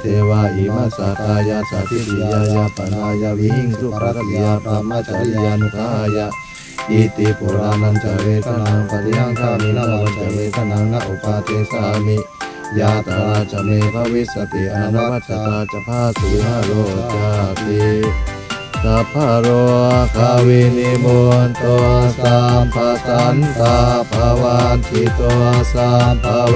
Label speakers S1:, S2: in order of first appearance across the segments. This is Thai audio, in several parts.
S1: เทวาอิมัสตายาสัพพิติยายาปนายาวิหิงสุปรัตติยาพระมจริยานุกายาอิติปุรานันจเวทนังปฏิยังคามินาวันจเวทนังนาอุปาเทสามิยาตาจะเมภวิสติอนวัชตาจะพาสุหโรจาติ สัพพะโรคาวินิมุนตัวสัมปสันตาภวันติตัวสัมภเว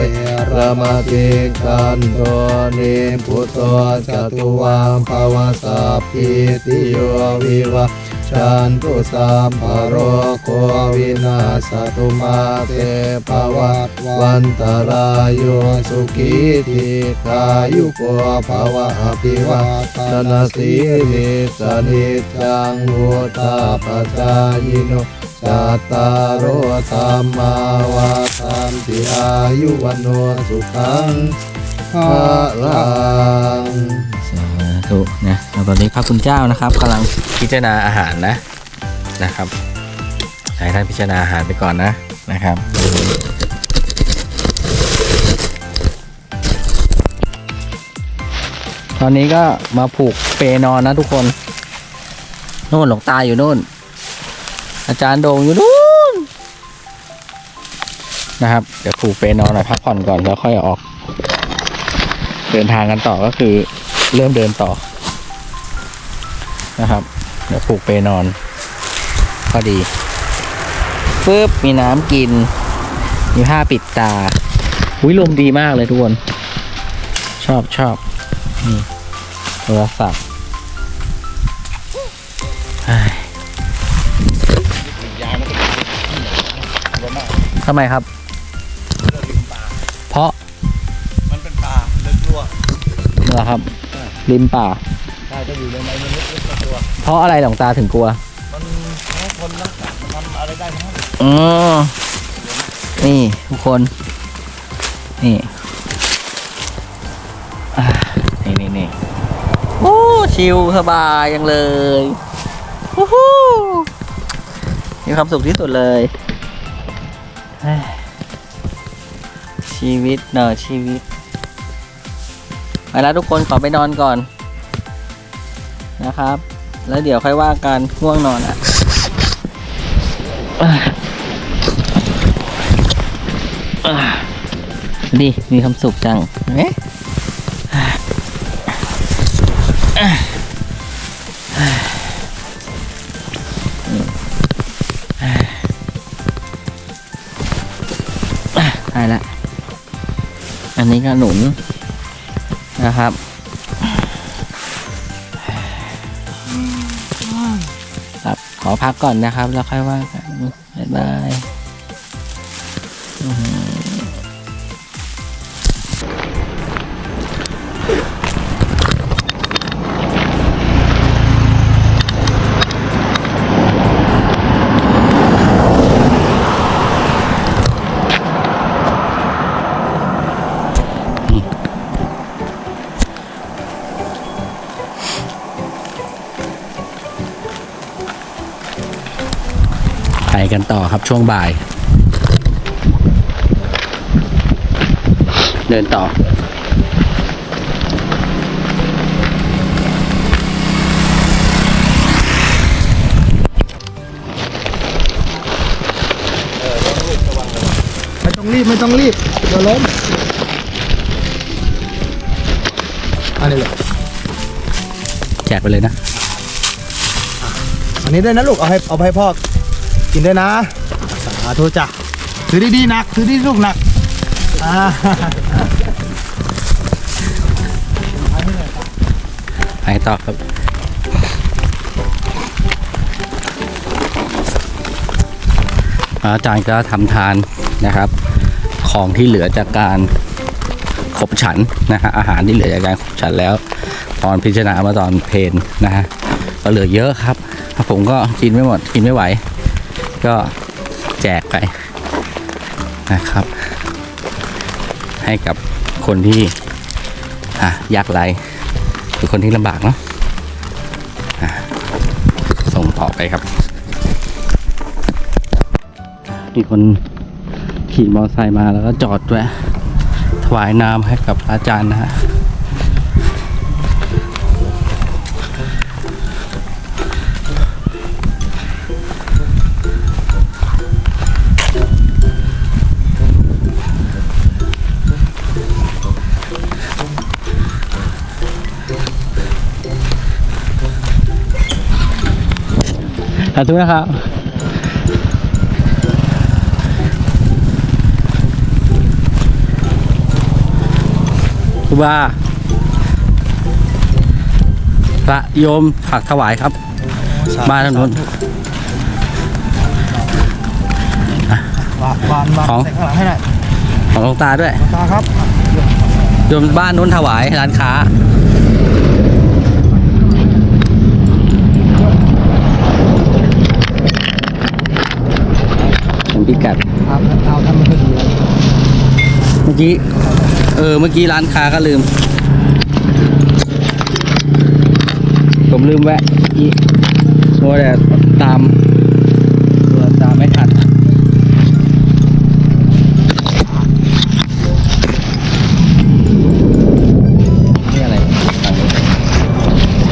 S1: รมติกันตัวนิพุตตัวจตุวามภวสัพพิติโยวิวั ชันตุสัมภโรโควินาสตุมาเตภวัตวันตรายโยสุขีทีขายุโกภวะอภิวาตนาสีนิสนิจังวุตาปจายโนจัตตารโอธรรมาวาทันติอายุวันโนสุขังภาลัง
S2: ธุนะแล้วตอนนี้พระคุณเจ้านะครับกำลังพิจารณาอาหารนะนะครับให้ท่านพิจารณาอาหารไปก่อนนะนะครับ ตอนนี้ก็มาผูกเปนอนนะทุกคนนู่นหลงตาอยู่นู่น อาจารย์โด่งอยู่นู่นนะครับเดี๋ยวผูกเปนอนหน่อยพักผ่อนก่อนแล้วค่อยออก เดินทางกันต่อก็คือ เริ่มเดินต่อนะครับเดี๋ยวผูกเปนอน พอดีปึ๊บมีน้ำกิน มีผ้าปิดตาอุ้ยลมดีมากเลยทุกคน ชอบชอบนี่โทรศัพท์เฮ้ยทำไมครับ เพราะ
S1: มันเป็นป่าลึกรั่ว
S2: เหรอครับ ริมป่า
S1: ใช่จะอยู่ในในมันลึกลึกตัว
S2: เพราะอะไรหลวงตาถึงกลัว
S1: มันให้คนรักษามันทำอะไรได้ทั้งนั้น
S2: อ๋อ นี่ทุกคน นี่อ่านี่นี่นี่โอ้ชิลสบายยังเลยวู้ฮู้มีความสุขที่สุดเลยเฮ้ยชีวิตเนอะชีวิต ไปแล้วทุกคนขอไปนอนก่อนนะครับ แล้วเดี๋ยวค่อยว่ากันง่วงนอนอะดีมีความสุขจังเอ๊ะได้ละ อันนี้ก็หนุน นะครับ ครับขอพักก่อนนะครับ แล้วค่อยว่ากันบ๊ายบาย กันต่อครับช่วงบ่าย เดินต่อ
S1: ไม่ต้องรีบ ไม่ต้องรีบเดี๋ยวล้มอันนี้เลย
S2: แจกไปเลยนะ
S1: อันนี้ด้วยนะลูก เอาให้เอาไปให้พ่อ กินได้นะ สาธุจ้ะถือดีๆหนัก ถือดีลูกหนักอ่า
S2: ไปต่อครับ อาจารย์ก็ทำทานนะครับ ของที่เหลือจากการขบฉันนะฮะอาหารที่เหลือจากการขบฉันแล้ว ตอนพิจารณามาตอนเพนนะฮะก็เหลือเยอะครับผมก็กินไม่หมดกินไม่ไหว ก็แจกไปนะครับ ให้กับคนที่อะยากไร้หรือคนที่ลำบากเนาะอะส่งต่อไปครับมีคนขี่มอเตอร์ไซค์มาแล้วก็จอดแวะถวายน้ำให้กับอาจารย์นะฮะาธุนะครับครูบาพระโยมผักถวายครับบ้านถนน
S3: บานบานบาน
S2: ของ
S3: ใส่ข้างหลังให้หน่อย
S2: ของหลวงตาด้วย
S3: ตาครับ
S2: โยมบ้านนู้นถวายร้านค้า เป็น พิกัด
S3: ครับเอาทำมันก็ดีแล้ว
S2: เมื่อกี้เออเมื่อกี้ร้านค้าก็ลืม ผมลืมแวะเมื่อกี้โมวแต่ตามตัวตามไม่ทันนี่อะไรฝั่งนี้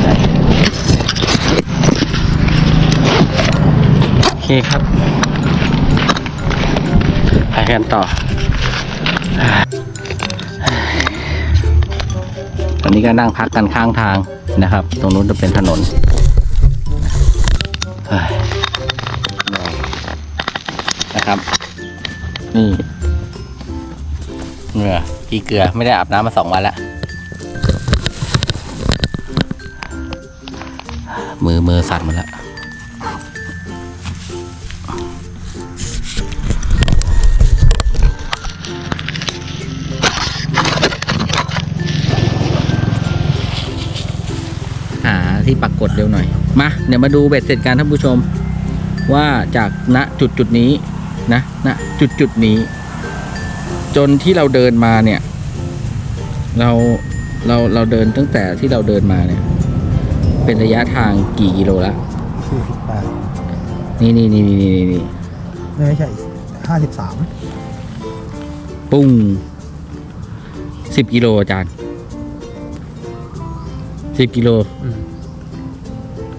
S2: ใช่โอเคครับไป กันต่อ ตอนนี้ก็นั่งพักกันข้างทางนะครับ ตรงนู้นจะเป็นถนนเฮ้ยเหนื่อยนะครับ นี่เหงื่อพี่เกลือไม่ได้อาบน้ำมาสองวันแล้ว มือมือสั่นหมดแล้วาที่ปรากฏเร็วหน่อย มา เดี๋ยวมาดูเบ็ดเสร็จการท่านผู้ชม ว่าจากณจุดจุดๆนี้นะณจุดจุดๆนี้ จนที่เราเดินมาเนี่ย เราเราเราเดินตั้งแต่ที่เราเดินมาเนี่ย เป็นระยะทางกี่กิโลละ
S3: สี่สิบแปด
S2: นี่นี่นี่นี่นี่นี่
S3: ไม่ใช่ห้าสิบสาม
S2: ปุ้งสิบกิโลอาจารย์ สิบกิโล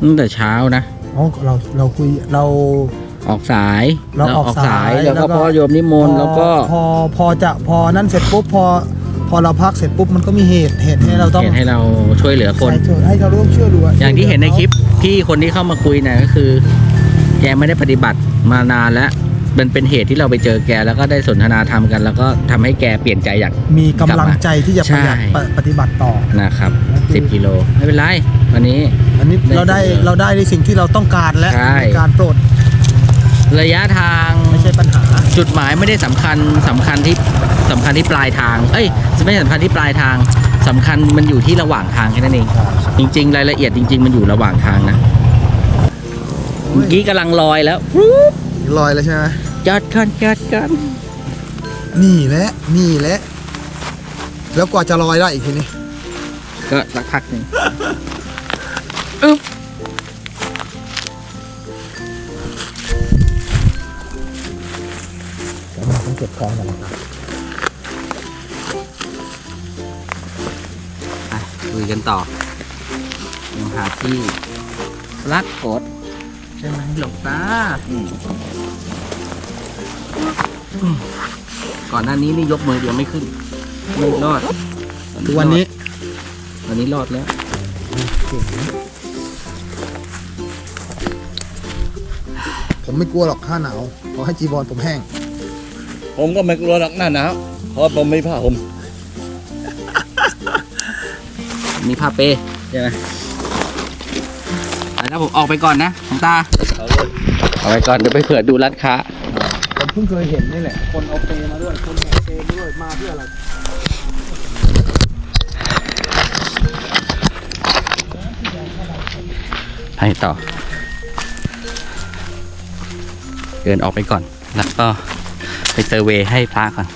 S2: ตั้งแต่เช้านะ
S3: อ๋อเราเราคุยเรา
S2: ออกสาย
S3: เราออกสาย
S2: แล้ว
S3: แล้
S2: ก็
S3: วก็
S2: พ่อโยมนิมนต์แล้วก็
S3: พอพอจะพอนั่นเสร็จปุ๊บพอพอเราพักเสร็จปุ๊บมันก็มีเหตุเหตุให้เราต้อง
S2: เห็นให้เราช่วยเหลือคน
S3: ใช่ให้เราร่วมเชื่อดูะ
S2: อย่างที่เห็นในคลิปพี่คนที่เข้ามาคุยเนี่ยก็คือ แกไม่ได้ปฏิบัติมานานแล้ว มันเป็นเหตุที่เราไปเจอแกแล้วก็ได้สนทนาธรรมกัน แล้วก็ทำให้แกเปลี่ยนใจอยาก
S3: มีกำลังใจที่จะประหยัด
S2: ใช่
S3: ปปฏิบัติต่อ
S2: นะครับ
S3: นั่นคือ
S2: 10กิโลไม่เป็นไรวันนี้
S3: อันนี้
S2: ได้
S3: เราได้
S2: สิ่งเดียว
S3: เราได้ในสิ่งที่เราต้องการและ
S2: ใช่
S3: ในการโปรด
S2: ระยะทาง
S3: ไม่ใช่ปัญหา
S2: จุดหมายไม่ได้สำคัญสำคัญที่สำคัญที่ปลายทาง เอ้ยไม่ใช่สำคัญที่ปลายทางสำคัญมันอยู่ที่ระหว่างทางแค่นั้นเองจริง ๆ รายละเอียดจริง ๆ มันอยู่ระหว่างทางนะเมื่อกี้กำลังลอยแล้ว
S3: ลอยแล้วใช่ไหม
S2: จอดกันจอดกัน
S3: นี่แหละนี่แหละแล้วกว่าจะลอยได้อีกทีนี้
S2: ก็สักพักหนึ่ง
S3: ต้องเก็บของก่อนนะครับ
S2: ไปคุยกันต่อยังหาที่รักกด ใช่ไหมหลงตา ก่อนหน้านี้นี่ยกมือเดียวไม่ขึ้นไม่รอด
S3: ทุกวันนี้
S2: วันนี้รอดแล้ว
S3: ผมไม่กลัวหรอกข้าหนาวขอให้จีบอลผมแห้ง
S4: ผมก็ไม่กลัวหรอกหน้าหนาวเพราะผมไม่ผ้าห่ม
S2: มีผ้าเปใช่ไหมไปแล้วผมออกไปก่อนนะของตา
S4: เอาเลย
S2: ออกไปก่อนเดี๋ยวไปเผื่อดูร้านค้า
S3: ผม เพิ่งเคยเห็นนี่แหละ คนเอาเปมาด้วย คนแหกเปมาด้วย มาเพื่ออะไร
S2: ให้ต่อ เดินออกไปก่อน แล้วก็ไปเซอร์เวย์ให้พระก่อน